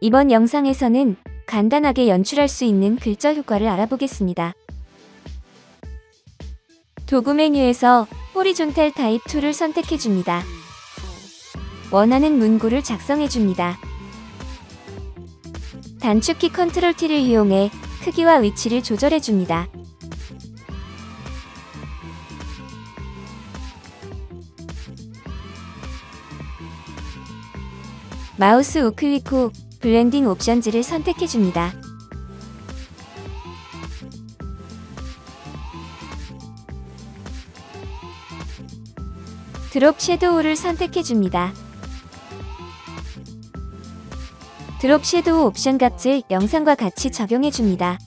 이번 영상에서는 간단하게 연출할 수 있는 글자 효과를 알아보겠습니다. 도구 메뉴에서 호리존탈 타입 2를 선택해 줍니다. 원하는 문구를 작성해 줍니다. 단축키 컨트롤 T를 이용해 크기와 위치를 조절해 줍니다. 마우스 우클릭 후 블렌딩 옵션즈를 선택해 줍니다. 드롭 섀도우를 선택해 줍니다. 드롭 섀도우 옵션 값을 영상과 같이 적용해 줍니다.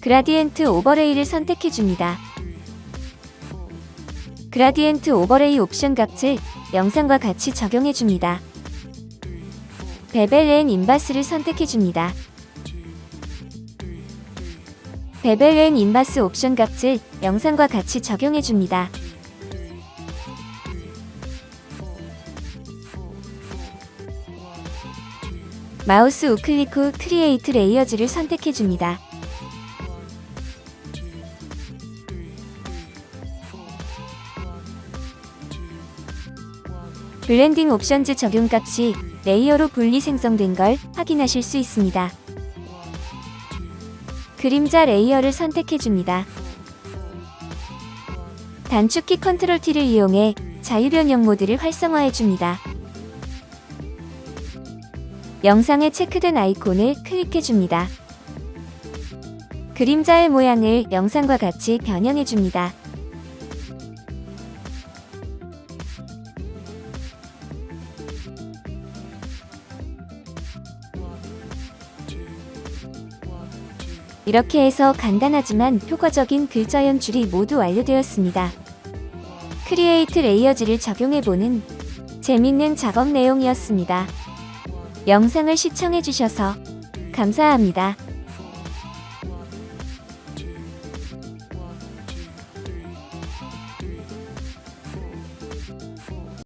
그라디엔트 오버레이를 선택해 줍니다. 그라디엔트 오버레이 옵션 값을 영상과 같이 적용해 줍니다. 베벨 앤 인바스를 선택해 줍니다. 베벨 앤 인바스 옵션 값을 영상과 같이 적용해 줍니다. 마우스 우클릭 후 크리에이트 레이어즈를 선택해 줍니다. 블렌딩 옵션즈 적용 값이 레이어로 분리 생성된 걸 확인하실 수 있습니다. 그림자 레이어를 선택해 줍니다. 단축키 컨트롤 T를 이용해 자유변형 모드를 활성화해 줍니다. 영상에 체크된 아이콘을 클릭해 줍니다. 그림자의 모양을 영상과 같이 변형해 줍니다. 이렇게 해서 간단하지만 효과적인 글자 연출이 모두 완료되었습니다. 크리에이트 레이어즈를 적용해보는 재밌는 작업 내용이었습니다. 영상을 시청해주셔서 감사합니다.